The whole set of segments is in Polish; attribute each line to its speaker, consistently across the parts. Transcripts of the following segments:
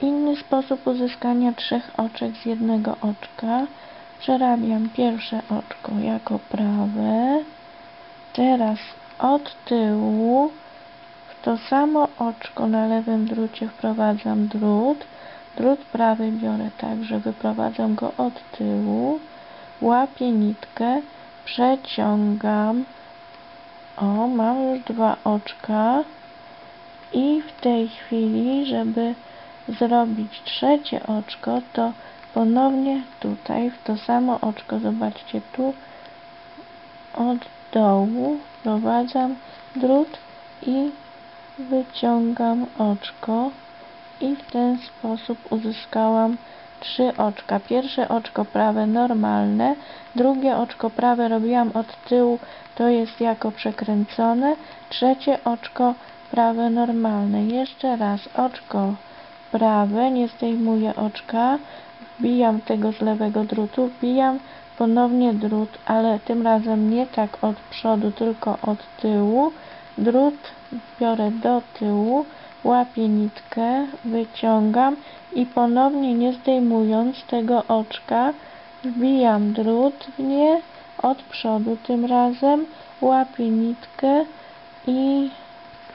Speaker 1: Inny sposób uzyskania trzech oczek z jednego oczka. Przerabiam pierwsze oczko jako prawe. Teraz od tyłu w to samo oczko na lewym drucie wprowadzam drut. Drut prawy biorę także, wyprowadzam go od tyłu. Łapię nitkę, przeciągam. O, mam już dwa oczka. I w tej chwili, żeby zrobić trzecie oczko, to ponownie tutaj w to samo oczko, zobaczcie tu od dołu wprowadzam drut i wyciągam oczko i w ten sposób uzyskałam trzy oczka. Pierwsze oczko prawe normalne, drugie oczko prawe robiłam od tyłu, to jest jako przekręcone, trzecie oczko prawe normalne. Jeszcze raz oczko prawe, nie zdejmuję oczka, wbijam tego z lewego drutu, wbijam ponownie drut, ale tym razem nie tak od przodu, tylko od tyłu. Drut biorę do tyłu, łapię nitkę, wyciągam i ponownie nie zdejmując tego oczka, wbijam drut w nie od przodu tym razem, łapię nitkę i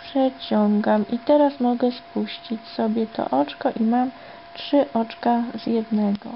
Speaker 1: przeciągam. I teraz mogę spuścić sobie to oczko i mam trzy oczka z jednego.